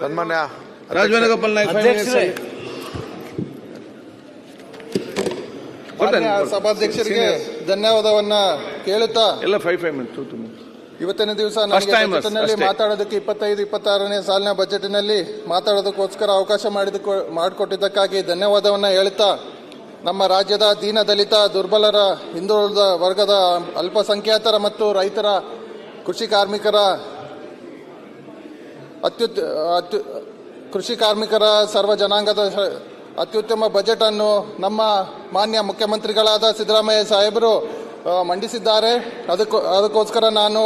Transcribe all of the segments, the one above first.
ಸನ್ಮಾನ್ಯ ರಾಜವೇಣುಗೋಪಾಲ್ ನಾಯ್ಕ. ಸಭಾಧ್ಯಕ್ಷರಿಗೆ ಧನ್ಯವಾದವನ್ನ ಕೇಳುತ್ತಾ? ಎಲ್ಲ ಫೈವ್ ಫೈವ್ ಮಿನಿಟ್ಸ್ ಇವತ್ತಿನ ದಿವಸ. ಮಾತಾಡೋದಕ್ಕೆ ಇಪ್ಪತ್ತೈದು ಇಪ್ಪತ್ತಾರನೇ ಸಾಲಿನ ಬಜೆಟ್ನಲ್ಲಿ ಮಾತಾಡೋದಕ್ಕೋಸ್ಕರ ಅವಕಾಶ ಮಾಡಿದ ಮಾಡಿಕೊಟ್ಟಿದ್ದಕ್ಕಾಗಿ ಧನ್ಯವಾದವನ್ನ ಹೇಳುತ್ತಾ? ನಮ್ಮ ರಾಜ್ಯದ ದೀನ ದಲಿತ ದುರ್ಬಲರ ಹಿಂದುಳಿದ ವರ್ಗದ ಅಲ್ಪಸಂಖ್ಯಾತರ ಮತ್ತು ರೈತರ ಕೃಷಿ ಕಾರ್ಮಿಕರ ಅತ್ಯುತ್ತ ಅತ್ಯು ಕೃಷಿ ಕಾರ್ಮಿಕರ ಸರ್ವ ಜನಾಂಗದ ಅತ್ಯುತ್ತಮ ಬಜೆಟ್ ಅನ್ನು ನಮ್ಮ ಮಾನ್ಯ ಮುಖ್ಯಮಂತ್ರಿಗಳಾದ ಸಿದ್ದರಾಮಯ್ಯ ಸಾಹೇಬರು ಮಂಡಿಸಿದ್ದಾರೆ. ಅದಕ್ಕೋ ಅದಕ್ಕೋಸ್ಕರ ನಾನು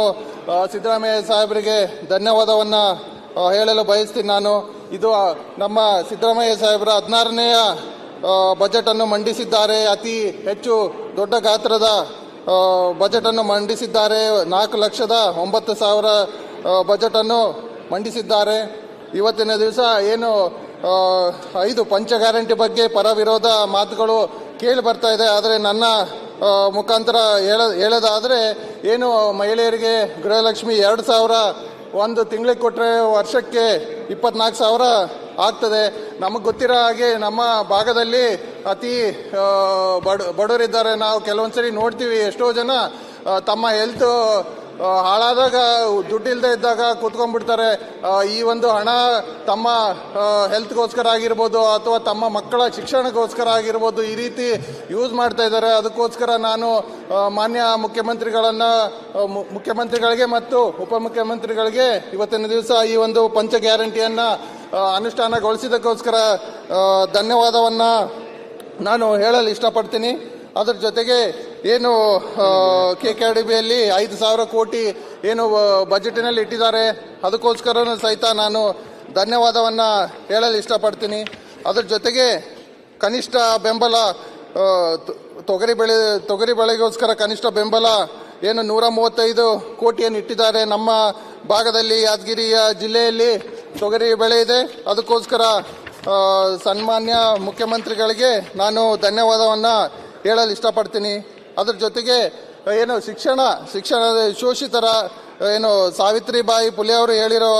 ಸಿದ್ದರಾಮಯ್ಯ ಸಾಹೇಬರಿಗೆ ಧನ್ಯವಾದವನ್ನು ಹೇಳಲು ಬಯಸ್ತೀನಿ ನಾನು. ಇದು ನಮ್ಮ ಸಿದ್ದರಾಮಯ್ಯ ಸಾಹೇಬರ ಹದಿನಾರನೆಯ ಬಜೆಟ್ ಅನ್ನು ಮಂಡಿಸಿದ್ದಾರೆ. ಅತಿ ಹೆಚ್ಚು ದೊಡ್ಡ ಗಾತ್ರದ ಬಜೆಟನ್ನು ಮಂಡಿಸಿದ್ದಾರೆ. ನಾಲ್ಕು ಲಕ್ಷದ ಒಂಬತ್ತು ಸಾವಿರ ಬಜೆಟನ್ನು ಮಂಡಿಸಿದ್ದಾರೆ. ಇವತ್ತಿನ ದಿವಸ ಏನು ಐದು ಪಂಚ ಗ್ಯಾರಂಟಿ ಬಗ್ಗೆ ಪರ ವಿರೋಧ ಮಾತುಗಳು ಕೇಳಿ ಬರ್ತಾ ಇದೆ. ಆದರೆ ನನ್ನ ಮುಖಾಂತರ ಹೇಳ, ಹೇಳೋದಾದರೆ ಏನು ಮಹಿಳೆಯರಿಗೆ ಗೃಹಲಕ್ಷ್ಮಿ ಎರಡು ಸಾವಿರ ಒಂದು ತಿಂಗಳಿಗೆ ಕೊಟ್ಟರೆ ವರ್ಷಕ್ಕೆ ಇಪ್ಪತ್ನಾಲ್ಕು ಸಾವಿರ ಆಗ್ತದೆ. ನಮಗೆ ಗೊತ್ತಿರೋ ಹಾಗೆ ನಮ್ಮ ಭಾಗದಲ್ಲಿ ಅತಿ ಬಡ, ಬಡವರಿದ್ದಾರೆ. ನಾವು ಕೆಲವೊಂದು ಸರಿ ನೋಡ್ತೀವಿ ಎಷ್ಟೋ ಜನ ತಮ್ಮ ಹೆಲ್ತ್ ಹಾಳಾದಾಗ ದುಡ್ಡಿಲ್ಲದೆ ಇದ್ದಾಗ ಕೂತ್ಕೊಂಡ್ಬಿಡ್ತಾರೆ. ಈ ಒಂದು ಹಣ ತಮ್ಮ ಹೆಲ್ತ್ಗೋಸ್ಕರ ಆಗಿರ್ಬೋದು ಅಥವಾ ತಮ್ಮ ಮಕ್ಕಳ ಶಿಕ್ಷಣಕ್ಕೋಸ್ಕರ ಆಗಿರ್ಬೋದು ಈ ರೀತಿ ಯೂಸ್ ಮಾಡ್ತಾ ಇದ್ದಾರೆ. ಅದಕ್ಕೋಸ್ಕರ ನಾನು ಮಾನ್ಯ ಮುಖ್ಯಮಂತ್ರಿಗಳನ್ನು ಮುಖ್ಯಮಂತ್ರಿಗಳಿಗೆ ಮತ್ತು ಉಪಮುಖ್ಯಮಂತ್ರಿಗಳಿಗೆ ಇವತ್ತಿನ ದಿವಸ ಈ ಒಂದು ಪಂಚ ಗ್ಯಾರಂಟಿಯನ್ನು ಅನುಷ್ಠಾನಗೊಳಿಸಿದ್ದಕ್ಕೋಸ್ಕರ ಧನ್ಯವಾದವನ್ನ ನಾನು ಹೇಳಲು ಇಷ್ಟಪಡ್ತೀನಿ. ಅದರ ಜೊತೆಗೆ ಏನು ಕೆ ಕೆ ಡಿ ಬಿಯಲ್ಲಿ ಐದು ಸಾವಿರ ಕೋಟಿ ಏನು ಬಜೆಟ್ನಲ್ಲಿ ಇಟ್ಟಿದ್ದಾರೆ. ಅದಕ್ಕೋಸ್ಕರನೂ ಸಹಿತ ನಾನು ಧನ್ಯವಾದವನ್ನು ಹೇಳಲು ಇಷ್ಟಪಡ್ತೀನಿ. ಅದ್ರ ಜೊತೆಗೆ ಕನಿಷ್ಠ ಬೆಂಬಲ ತೊಗರಿ ಬೆಳೆ, ತೊಗರಿ ಬೆಳೆಗೋಸ್ಕರ ಕನಿಷ್ಠ ಬೆಂಬಲ ಏನು, ನೂರ ಮೂವತ್ತೈದು ಕೋಟಿಯನ್ನು ಇಟ್ಟಿದ್ದಾರೆ. ನಮ್ಮ ಭಾಗದಲ್ಲಿ ಯಾದಗಿರಿಯ ಜಿಲ್ಲೆಯಲ್ಲಿ ತೊಗರಿ ಬೆಳೆ ಇದೆ. ಅದಕ್ಕೋಸ್ಕರ ಸನ್ಮಾನ್ಯ ಮುಖ್ಯಮಂತ್ರಿಗಳಿಗೆ ನಾನು ಧನ್ಯವಾದವನ್ನು ಹೇಳಲು ಇಷ್ಟಪಡ್ತೀನಿ. ಅದ್ರ ಜೊತೆಗೆ ಏನು ಶಿಕ್ಷಣ, ಶಿಕ್ಷಣದ ಶೋಷಿತರ ಏನು ಸಾವಿತ್ರಿಬಾಯಿ ಪುಲೆ ಅವರು ಹೇಳಿರುವ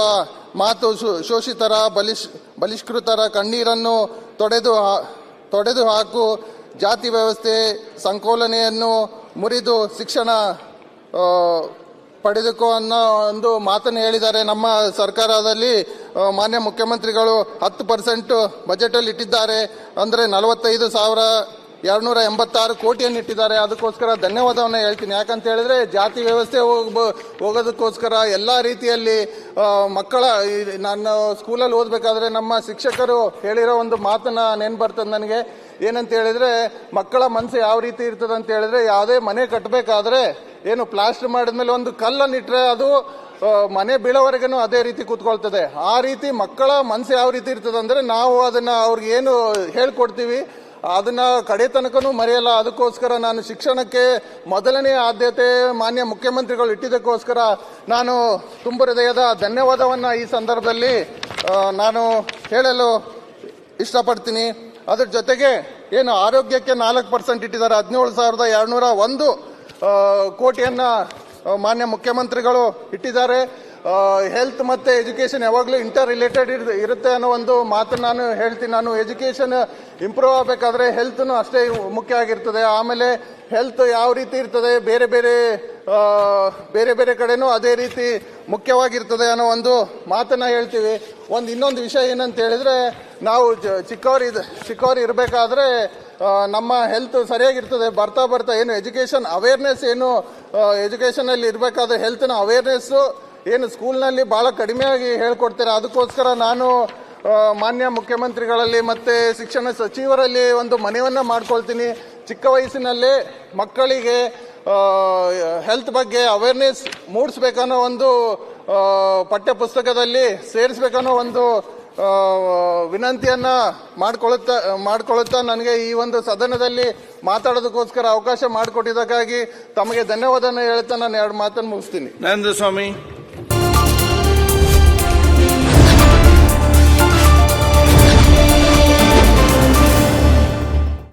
ಮಾತು ಶೋಷಿತರ ಬಲಿಷ್ ಬಲಿಷ್ಕೃತರ ಕಣ್ಣೀರನ್ನು ತೊಡೆದು ತೊಡೆದು ಹಾಕು, ಜಾತಿ ವ್ಯವಸ್ಥೆ, ಸಂಕೋಲನೆಯನ್ನು ಮುರಿದು ಶಿಕ್ಷಣ ಪಡೆದುಕೋ ಅನ್ನೋ ಒಂದು ಮಾತನ್ನು ಹೇಳಿದ್ದಾರೆ. ನಮ್ಮ ಸರ್ಕಾರದಲ್ಲಿ ಮಾನ್ಯ ಮುಖ್ಯಮಂತ್ರಿಗಳು ಹತ್ತು ಪರ್ಸೆಂಟ್ ಬಜೆಟಲ್ಲಿ ಇಟ್ಟಿದ್ದಾರೆ. ಅಂದರೆ ನಲವತ್ತೈದು ಸಾವಿರ ಎರಡ್ನೂರ ಎಂಬತ್ತಾರು ಕೋಟಿಯನ್ನು ಇಟ್ಟಿದ್ದಾರೆ. ಅದಕ್ಕೋಸ್ಕರ ಧನ್ಯವಾದವನ್ನು ಹೇಳ್ತೀನಿ. ಯಾಕಂತ ಹೇಳಿದ್ರೆ ಜಾತಿ ವ್ಯವಸ್ಥೆ ಹೋಗೋದಕ್ಕೋಸ್ಕರ ಎಲ್ಲ ರೀತಿಯಲ್ಲಿ ಮಕ್ಕಳ ನಾನು ಸ್ಕೂಲಲ್ಲಿ ಓದಬೇಕಾದ್ರೆ ನಮ್ಮ ಶಿಕ್ಷಕರು ಹೇಳಿರೋ ಒಂದು ಮಾತನ್ನ ನೆನ್ ಬರ್ತದೆ ನನಗೆ. ಏನಂತ ಹೇಳಿದ್ರೆ, ಮಕ್ಕಳ ಮನಸ್ಸು ಯಾವ ರೀತಿ ಇರ್ತದೆ ಅಂತ ಹೇಳಿದ್ರೆ, ಯಾವುದೇ ಮನೆ ಕಟ್ಟಬೇಕಾದ್ರೆ ಏನು ಪ್ಲಾಸ್ಟರ್ ಮಾಡಿದ್ಮೇಲೆ ಒಂದು ಕಲ್ಲನ್ನು ಇಟ್ಟರೆ ಅದು ಮನೆ ಬೀಳೋವರೆಗೂ ಅದೇ ರೀತಿ ಕೂತ್ಕೊಳ್ತದೆ. ಆ ರೀತಿ ಮಕ್ಕಳ ಮನಸ್ಸು ಯಾವ ರೀತಿ ಇರ್ತದೆ ಅಂದರೆ ನಾವು ಅದನ್ನು ಅವ್ರಿಗೆ ಏನು ಹೇಳ್ಕೊಡ್ತೀವಿ ಅದನ್ನ ಕಡೆ ತನಕನೂ ಮರೆಯಲ್ಲ. ಅದಕ್ಕೋಸ್ಕರ ನಾನು ಶಿಕ್ಷಣಕ್ಕೆ ಮೊದಲನೇ ಆದ್ಯತೆ ಮಾನ್ಯ ಮುಖ್ಯಮಂತ್ರಿಗಳು ಇಟ್ಟಿದ್ದಕ್ಕೋಸ್ಕರ ನಾನು ತುಂಬ ಹೃದಯದ ಧನ್ಯವಾದವನ್ನ ಈ ಸಂದರ್ಭದಲ್ಲಿ ನಾನು ಹೇಳಲು ಇಷ್ಟಪಡ್ತೀನಿ. ಅದ್ರ ಜೊತೆಗೆ ಏನು ಆರೋಗ್ಯಕ್ಕೆ ನಾಲ್ಕು ಪರ್ಸೆಂಟ್ ಇಟ್ಟಿದ್ದಾರೆ. ಹದಿನೇಳು ಸಾವಿರದ ಎರಡುನೂರ ಒಂದು ಕೋಟಿಯನ್ನು ಮಾನ್ಯ ಮುಖ್ಯಮಂತ್ರಿಗಳು ಇಟ್ಟಿದ್ದಾರೆ. ಹೆಲ್ತ್ ಮತ್ತೆ ಎಜುಕೇಶನ್ ಯಾವಾಗಲೂ ಇಂಟರ್ ರಿಲೇಟೆಡ್ ಇರುತ್ತೆ ಅನ್ನೋ ಒಂದು ಮಾತು ನಾನು ಹೇಳ್ತೀನಿ. ನಾನು ಎಜುಕೇಶನ್ ಇಂಪ್ರೂವ್ ಆಗಬೇಕಾದ್ರೆ ಹೆಲ್ತ್ನು ಅಷ್ಟೇ ಮುಖ್ಯ ಆಗಿರ್ತದೆ. ಆಮೇಲೆ ಹೆಲ್ತ್ ಯಾವ ರೀತಿ ಇರ್ತದೆ? ಬೇರೆ ಬೇರೆ ಬೇರೆ ಬೇರೆ ಕಡೆನೂ ಅದೇ ರೀತಿ ಮುಖ್ಯವಾಗಿರ್ತದೆ ಅನ್ನೋ ಒಂದು ಮಾತನ್ನು ಹೇಳ್ತೀವಿ. ಒಂದು ಇನ್ನೊಂದು ವಿಷಯ ಏನಂತ ಹೇಳಿದ್ರೆ, ನಾವು ಚಿಕ್ಕವ್ರು ಇದು ಚಿಕ್ಕವ್ರು ಇರಬೇಕಾದ್ರೆ ನಮ್ಮ ಹೆಲ್ತ್ ಸರಿಯಾಗಿರ್ತದೆ. ಬರ್ತಾ ಬರ್ತಾ ಏನು ಎಜುಕೇಷನ್ ಅವೇರ್ನೆಸ್ ಏನು ಎಜುಕೇಷನಲ್ಲಿ ಇರಬೇಕಾದ್ರೆ ಹೆಲ್ತ್ನ ಅವೇರ್ನೆಸ್ಸು ಏನು ಸ್ಕೂಲ್ನಲ್ಲಿ ಭಾಳ ಕಡಿಮೆಯಾಗಿ ಹೇಳ್ಕೊಡ್ತೀರಾ? ಅದಕ್ಕೋಸ್ಕರ ನಾನು ಮಾನ್ಯ ಮುಖ್ಯಮಂತ್ರಿಗಳಲ್ಲಿ ಮತ್ತು ಶಿಕ್ಷಣ ಸಚಿವರಲ್ಲಿ ಒಂದು ಮನವನ್ನು ಮಾಡ್ಕೊಳ್ತೀನಿ. ಚಿಕ್ಕ ವಯಸ್ಸಿನಲ್ಲೇ ಮಕ್ಕಳಿಗೆ ಹೆಲ್ತ್ ಬಗ್ಗೆ ಅವೇರ್ನೆಸ್ ಮೂಡಿಸ್ಬೇಕನ್ನೋ ಒಂದು ಪಠ್ಯಪುಸ್ತಕದಲ್ಲಿ ಪಠ್ಯ ಪುಸ್ತಕದಲ್ಲಿ ಸೇರಿಸ್ಬೇಕನ್ನೋ ಒಂದು ವಿನಂತಿಯನ್ನು ಮಾಡ್ಕೊಳ್ಳುತ್ತಾ ಮಾಡ್ಕೊಳ್ಳುತ್ತಾ ನನಗೆ ಈ ಒಂದು ಸದನದಲ್ಲಿ ಮಾತಾಡೋದಕ್ಕೋಸ್ಕರ ಅವಕಾಶ ಮಾಡಿಕೊಟ್ಟಿದ್ದಕ್ಕಾಗಿ ತಮಗೆ ಧನ್ಯವಾದನ ಹೇಳ್ತಾ ನಾನು ಎರಡು ಮಾತನ್ನು ಮುಗಿಸ್ತೀನಿ. ನರೇಂದ್ರ ಸ್ವಾಮಿ